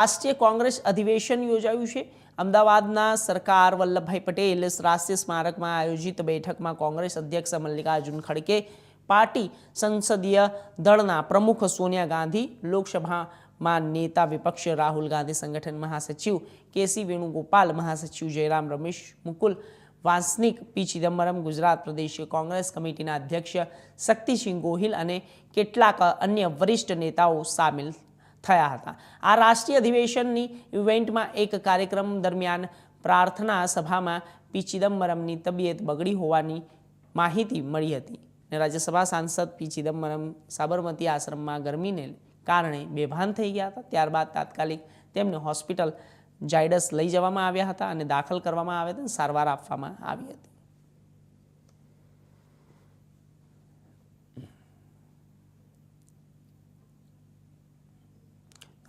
રાષ્ટ્રીય કોંગ્રેસ અધિવેશન યોજાયું છે. અમદાવાદના સરકાર વલ્લભભાઈ પટેલ રાષ્ટ્રીય સ્મારકમાં આયોજિત બેઠકમાં કોંગ્રેસ અધ્યક્ષ મલ્લિકાર્જુન ખડગે, પાર્ટી સંસદીય દળના પ્રમુખ સોનિયા ગાંધી, લોકસભામાં નેતા વિપક્ષ રાહુલ ગાંધી, સંગઠન મહાસચિવ કેસી વેણુગોપાલ, મહાસચિવ જયરામ રમેશ મુકુલ, વાસનિક પી ચિદમ્બરમ, ગુજરાત પ્રદેશ કોંગ્રેસ કમિટીના અધ્યક્ષ શક્તિસિંહ ગોહિલ અને કેટલાક અન્ય વરિષ્ઠ નેતાઓ સામેલ થયા હતા. આ રાષ્ટ્રીય અધિવેશનની ઇવેન્ટમાં એક કાર્યક્રમ દરમિયાન પ્રાર્થના સભામાં પી ચિદમ્બરમની તબિયત બગડી હોવાની માહિતી મળી હતી અને રાજ્યસભા સાંસદ પી ચિદમ્બરમ સાબરમતી આશ્રમમાં ગરમીને કારણે બેભાન થઈ ગયા હતા. ત્યારબાદ તાત્કાલિક તેમને હોસ્પિટલ જાયડસ લઈ જવામાં આવ્યા હતા અને દાખલ કરવામાં આવ્યા હતા સારવાર આપવામાં આવી હતી.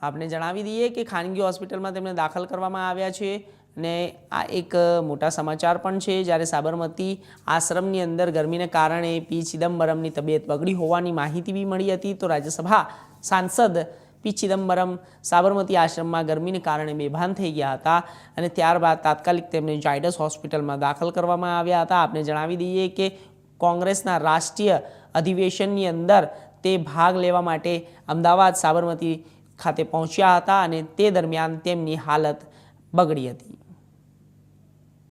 આપને જણાવી દઈએ કે ખાનગી હોસ્પિટલમાં તેમને દાખલ કરવામાં આવ્યા છે અને આ એક મોટા સમાચાર પણ છે. જ્યારે સાબરમતી આશ્રમની અંદર ગરમીને કારણે પી. ચિદમ્બરમની તબિયત બગડી હોવાની માહિતી બી મળી હતી. તો રાજ્યસભા સાંસદ પી. ચિદમ્બરમ સાબરમતી આશ્રમમાં ગરમીને કારણે બેભાન થઈ ગયા હતા અને ત્યારબાદ તાત્કાલિક તેમને જાયડસ હોસ્પિટલમાં દાખલ કરવામાં આવ્યા હતા. આપને જણાવી દઈએ કે કોંગ્રેસના રાષ્ટ્રીય અધિવેશનની અંદર તે ભાગ લેવા માટે અમદાવાદ સાબરમતી ખાતે પહોંચ્યા હતા અને તે દરમિયાન તેમની હાલત બગડી હતી.